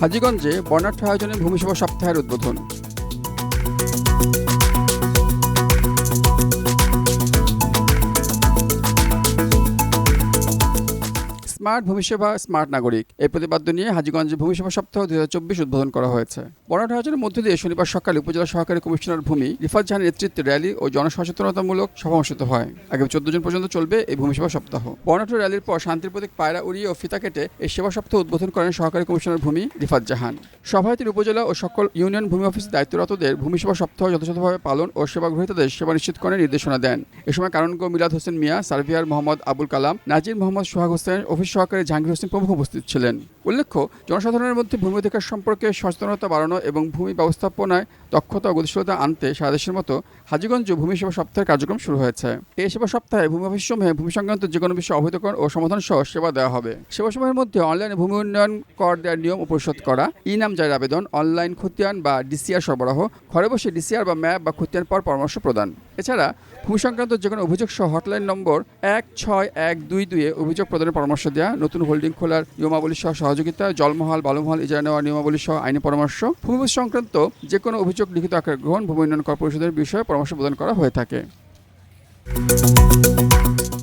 হাজীগঞ্জে বর্ণাঢ্য আয়োজনে ভূমিসভা সপ্তাহের উদ্বোধন। স্মার্ট ভূমিসেবা, স্মার্ট নাগরিক। এই প্রতিপাদ্য নিয়ে হাজীগঞ্জে ভূমিসেবা সপ্তাহ দু হাজার চব্বিশ উদ্বোধন করা হয়েছে। বর্ণাঢ্য আয়োজনের মধ্য দিয়ে শনিবার সকালে উপজেলা সহকারী কমিশনার ভূমি রিফাত জাহানের নেতৃত্বে র্যালি ও জনসচেতনতামূলক সভা অনুষ্ঠিত হয়। আগামী চোদ্দ জন পর্যন্ত চলবে এই ভূমিসেবা সপ্তাহ। বর্ণাঢ্য র্যালির পর শান্তির প্রতীক পায়রা উড়িয়ে ও ফিতা কেটে এই সেবা সপ্তাহ উদ্বোধন করেন সহকারী কমিশনার ভূমি রিফাত জাহান। সভায় তিনি উপজেলা ও সকল ইউনিয়ন ভূমি অফিস দায়িত্বরতদের ভূমি সেবা সপ্তাহ যথাযথভাবে পালন ও সেবা গ্রহীতাদের সেবা নিশ্চিত করার নির্দেশনা দেন। এ সময় কারণগো মিলাদ হোসেন মিয়া, সার্ভিয়ার মোহাম্মদ আবুল কালাম, নাজির মোহাম্মদ সোহাগ হোসেন, অফিস সহকারী জাহাঙ্গীর হোসেন প্রমুখ উপস্থিত ছিলেন। উল্লেখ্য, জনসাধারণের মধ্যে ভূমি অধিকার সম্পর্কে সচেতনতা বাড়ানো এবং ভূমি ব্যবস্থাপনায় দক্ষতা ও গতিশীলতা আনতে সারা দেশের মতো হাজিগঞ্জ ভূমি সেবা সপ্তাহের কার্যক্রম শুরু হয়েছে। এই সেবা সপ্তাহে ভূমি অফিস সমূহে ভূমি সংক্রান্ত যে কোনো বিষয়ে অবহিতকরণ ও সমাধান সহ সেবা দেওয়া হবে। সেবা সেবাসমূহের মধ্যে অনলাইনে ভূমি উন্নয়ন কর দেওয়ার নিয়ম পরিশোধ করা ই নাম জারির আবেদন, অনলাইন খতিয়ান বা ডিসিআর সরবরাহ, ঘরে বসে ডিসিআর বা ম্যাপ বা খতিয়ান পর পরামর্শ প্রদান। এছাড়া ভূমি সংক্রান্ত যে কোনো অভিযোগ সহ হটলাইন নম্বর এক ছয় এক দুই দুইয়ে অভিযোগ প্রদানের পরামর্শ দেওয়া নতুন হোল্ডিং খোলার নিয়মাবলী সহ সহযোগিতা, জলমহল, বালুমহল ইজারা নেওয়ার নিয়মাবলী সহ আইনি পরামর্শ ভূমি সংক্রান্ত যে কোনো অভিযোগ লিখিত আকার গ্রহণ, ভূমি উন্নয়ন কর পরিষদের বিষয়ে পরামর্শ প্রদান করা হয়ে থাকে।